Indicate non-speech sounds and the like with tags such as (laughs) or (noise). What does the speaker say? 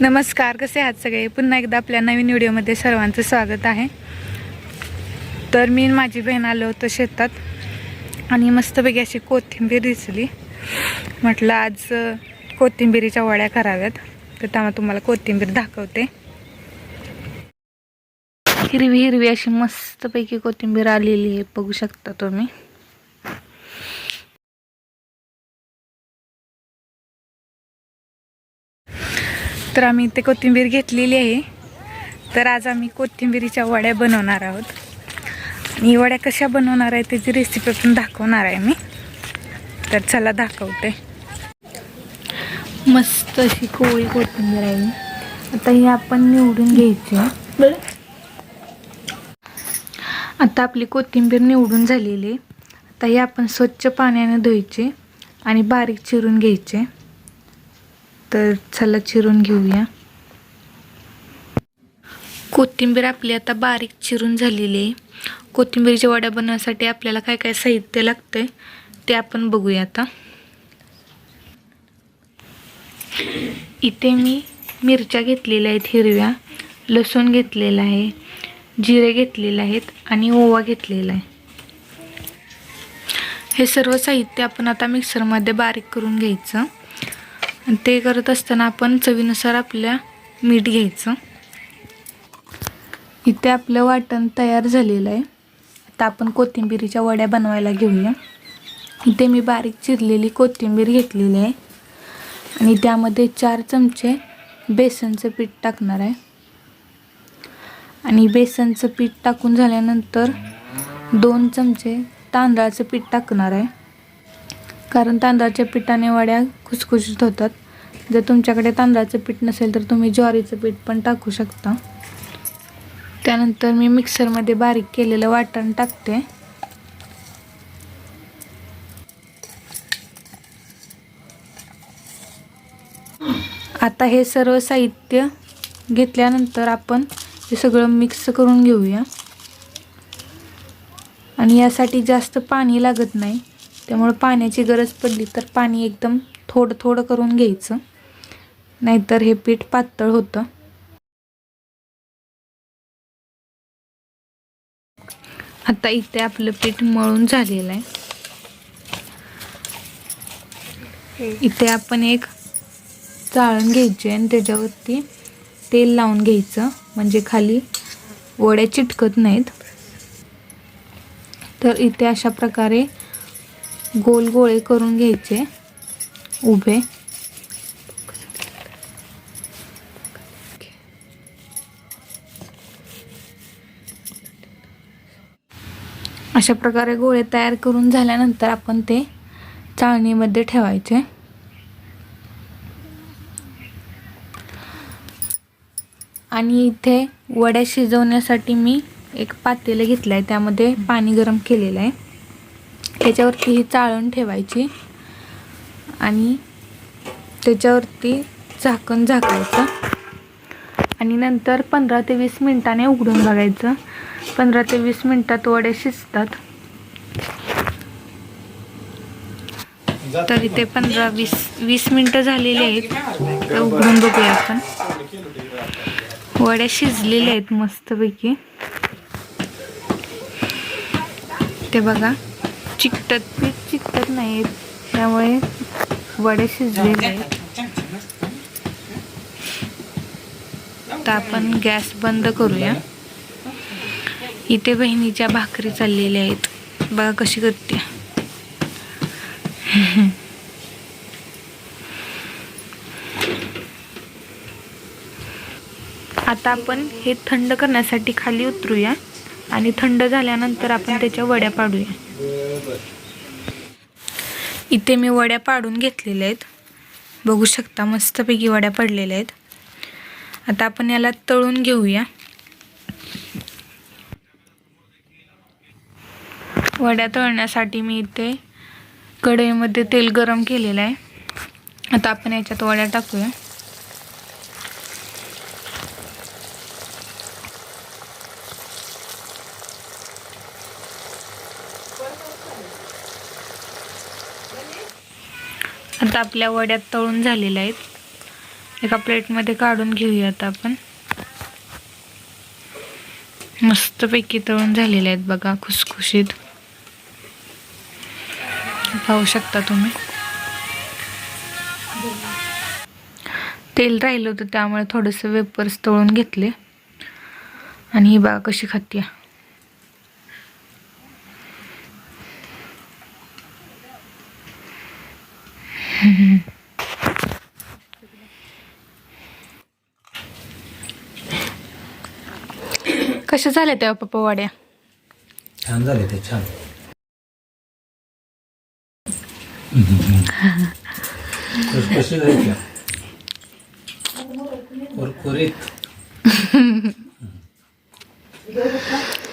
नमस्कार कसे आहात सगळे? पुन्हा एकदा आपल्या नवीन व्हिडिओमध्ये सर्वांचं स्वागत आहे. तर मी माझी बहीण आलो होतो शेतात आणि मस्तपैकी अशी कोथिंबीर दिसली. म्हटलं आज कोथिंबीरीच्या वड्या कराव्यात. तर त्यामुळे तुम्हाला कोथिंबीर दाखवते. हिरवी हिरवी अशी मस्तपैकी कोथिंबीर आलेली आहे बघू शकता तुम्ही. तर आम्ही ते कोथिंबीर घेतलेली आहे. तर आज आम्ही कोथिंबीरीच्या वड्या बनवणार आहोत. आणि वड्या कशा बनवणार आहे त्याची रेसिपी पण दाखवणार आहे मी. तर चला दाखवते. मस्त अशी कोळी कोथिंबीर आहे. आता ही आपण निवडून घ्यायची. आता आपली कोथिंबीर निवडून झालेली आहे. आता ही आपण स्वच्छ पाण्याने धुवायची आणि बारीक चिरून घ्यायचे. तर चला चिरून घेऊया. कोथिंबीर आपली आता बारीक चिरून झालेली आहे. कोथिंबीरच्या वड्या बनवण्यासाठी आपल्याला काय काय साहित्य लागतंय ते आपण बघूया आता. इथे मी मिरच्या घेतलेल्या आहेत हिरव्या. लसूण घेतलेला आहे जिरे घेतलेले आहेत आणि ओवा घेतलेला आहे. हे सर्व साहित्य आपण आता मिक्सरमध्ये बारीक करून घ्यायचं. आणि ते करत असताना आपण चवीनुसार आपल्या मीठ घ्यायचं. इथे आपलं वाटण तयार झालेलं आहे. आता आपण कोथिंबिरीच्या वड्या बनवायला घेऊया. इथे मी बारीक चिरलेली कोथिंबीर घेतलेली आहे. आणि त्यामध्ये चार चमचे बेसनचं पीठ टाकणार आहे. आणि बेसनचं पीठ टाकून झाल्यानंतर दोन चमचे तांदळाचं पीठ टाकणार आहे. कारण तांदळाच्या पिठाने वड्या खुसखुशीत होतात. जर तुमच्याकडे तांदळाचं पीठ नसेल तर तुम्ही ज्वारीचं पीठ पण टाकू शकता. त्यानंतर मी मिक्सरमध्ये बारीक केलेलं वाटण टाकते. आता हे सर्व साहित्य घेतल्यानंतर आपण हे सगळं मिक्स करून घेऊया. आणि यासाठी जास्त पाणी लागत नाही. त्यामुळं पाण्याची गरज पडली तर पाणी एकदम थोडं थोडं करून घ्यायचं. नाहीतर हे पीठ पातळ होतं. आता इथे आपलं पीठ मळून झालेलं आहे. इथे आपण एक चाळण घ्यायची आणि त्याच्यावरती तेल लावून घ्यायचं. म्हणजे खाली वड्या चिटकत नाहीत. तर इथे अशा प्रकारे गोल गोळे करून घ्यायचे उभे. अशा प्रकारे गोळे तयार करून झाल्यानंतर आपण ते चाळणीमध्ये ठेवायचे. आणि इथे वड्या शिजवण्यासाठी मी एक पातेलं घेतलं आहे त्यामध्ये पाणी गरम केलेलं आहे. त्याच्यावरती ही चाळण ठेवायची आणि त्याच्यावरती झाकण झाकायचं. आणि नंतर पंधरा ते वीस मिनिटाने उघडून बघायचं. पंधरा ते वीस मिनिटात वड्या शिजतात. तर इथे पंधरा वीस वीस मिनटं झालेली आहेत. तर उघडून बघूया आपण. वड्या शिजलेल्या आहेत मस्तपैकी. ते बघा. चिकटत. पीठ चिकटत नाहीत त्यामुळे वडे शिजलेले आहेत तर आपण गॅस बंद करूया. इथे बहिणीच्या भाकरी चाललेल्या आहेत. बघा कशी करते. आता आपण हे थंड करण्यासाठी खाली उतरूया. आणि थंड झाल्यानंतर आपण त्याच्या वड्या पाडूया. इथे मी वड्या पाडून घेतलेल्या आहेत. बघू शकता मस्तपैकी वड्या पडलेल्या आहेत. आता आपण याला तळून घेऊया. वड्या तळण्यासाठी मी इथे कढईमध्ये तेल गरम केलेलं आहे. आता आपण याच्यात वड्या टाकूया. आता आपल्या वड्यात तळून झालेल्या आहेत. एका प्लेटमध्ये काढून घेऊया आता आपण. मस्तपैकी तळून झालेले आहेत बघा खुसखुशीत. पाहू शकता तुम्ही. तेल राहिलं होतं त्यामुळे थोडंसं वेपर्स तळून घेतले. आणि ही बघा कशी खाते (laughs) कशा झाल्या त्या पप्पा वड्या छान. झाले ते छान कशी घ्यायच्या कुरकुरीत (laughs)